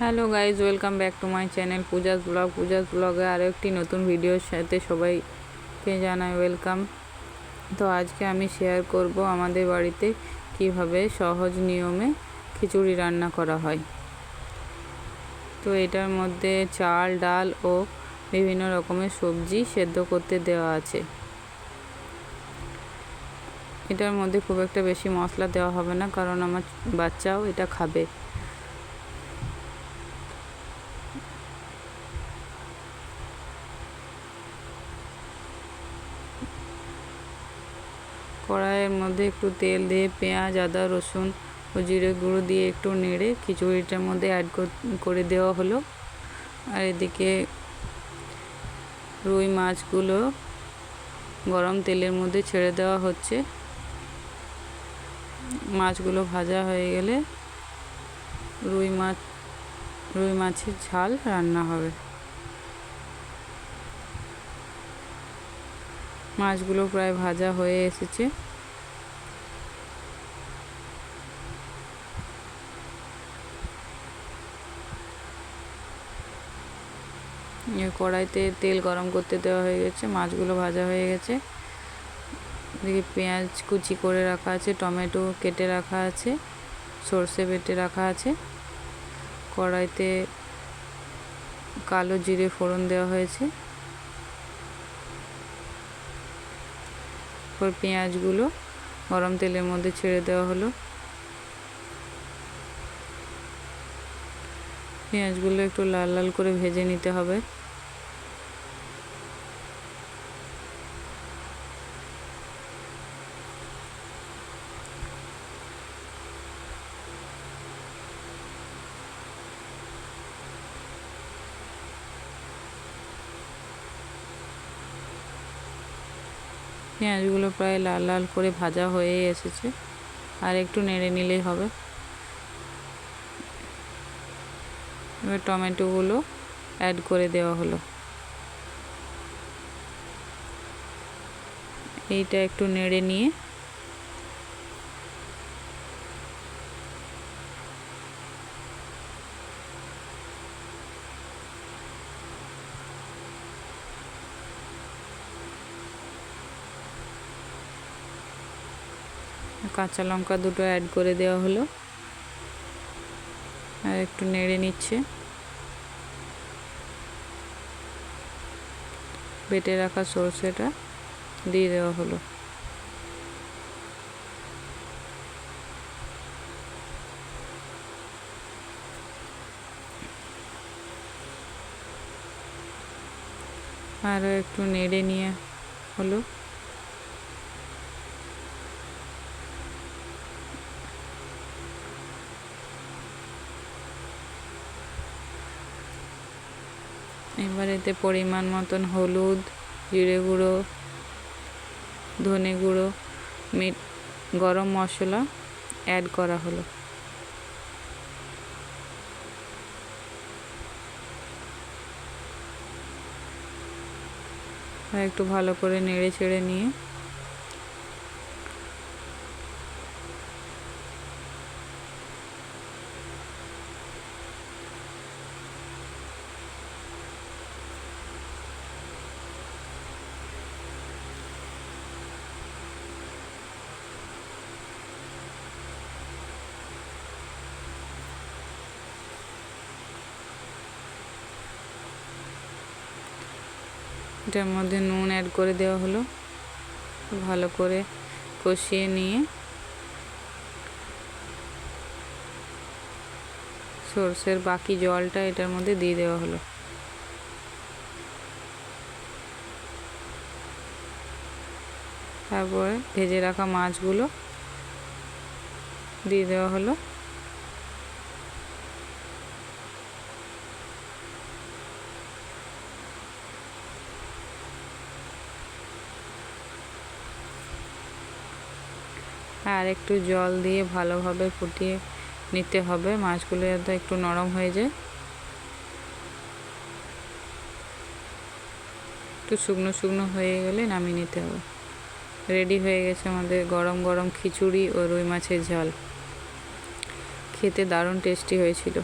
Hello guys, welcome back to my channel Pooja's blog. Pooja's ব্লগে আরও একটি নতুন ভিডিওর সাথে সবাইকে জানাই ওয়েলকাম। তো আজকে আমি শেয়ার করব আমাদের বাড়িতে কীভাবে সহজ নিয়মে খিচুড়ি রান্না করা হয়। তো এটার মধ্যে চাল, ডাল ও বিভিন্ন রকমের সবজি সেদ্ধ করতে দেওয়া আছে। এটার মধ্যে খুব একটা বেশি মশলা দেওয়া হবে না, কারণ আমার বাচ্চাও এটা খাবে। কড়াইয়ের মধ্যে একটু তেল দিয়ে পেঁয়াজ, আদা, রসুন ও জিরে গুঁড়ো দিয়ে একটু নেড়ে খিচুড়িটার মধ্যে অ্যাড করে দেওয়া হলো। আর এদিকে রুই মাছগুলো গরম তেলের মধ্যে ছেড়ে দেওয়া হচ্ছে। মাছগুলো ভাজা হয়ে গেলে রুই মাছ, রুই মাছের ঝাল রান্না হবে। মাছগুলো প্রায় ভাজা হয়ে এসেছে। কড়াইতে তেল গরম করতে দেওয়া হয়ে গেছে, মাছগুলো ভাজা হয়ে গেছে। এদিকে পেঁয়াজ কুচি করে রাখা আছে, টমেটো কেটে রাখা আছে, সর্ষে বেটে রাখা আছে। কড়াইতে কালো জিরে ফোড়ন দেওয়া হয়েছে। তারপর পেঁয়াজগুলো গরম তেলের মধ্যে ছেড়ে দেওয়া হলো। পেঁয়াজগুলো একটু লাল লাল করে ভেজে নিতে হবে। পেঁয়াজগুলো প্রায় লাল লাল করে ভাজা হয়ে এসেছে। আর একটু নেড়ে নিলেই হবে। এবার টমেটোগুলো অ্যাড করে দেওয়া হলো। এইটা একটু নেড়ে নিয়ে কাঁচা লঙ্কা দুটো অ্যাড করে দেওয়া হলো। আর একটু নেড়ে নিচ্ছে। বেটে রাখা সর্ষেটা দিয়ে দেওয়া হলো। আরও একটু নেড়ে নিয়ে হলো। এবার এতে পরিমাণ মতন হলুদ, জিরে গুঁড়ো, ধনে গুঁড়ো, মিট, গরম মশলা অ্যাড করা হলো। একটু ভালো করে নেড়ে ছেড়ে নিয়ে এটার মধ্যে নুন অ্যাড করে দেওয়া হলো। ভালো করে কষিয়ে নিয়ে সর্ষের বাকি জলটা এটার মধ্যে দিয়ে দেওয়া হলো। তারপরে ভেজে রাখা মাছগুলো দিয়ে দেওয়া হলো। আর একটু জল দিয়ে ভালোভাবে ফুটিয়ে নিতে হবে। মাছগুলো যাতে একটু নরম হয়ে যায়। একটু শুকনো শুকনো হয়ে গেলে নামিয়ে নিতে হবে। রেডি হয়ে গেছে আমাদের গরম গরম খিচুড়ি ও রুই মাছের ঝাল। খেতে দারুণ টেস্টি হয়েছিল।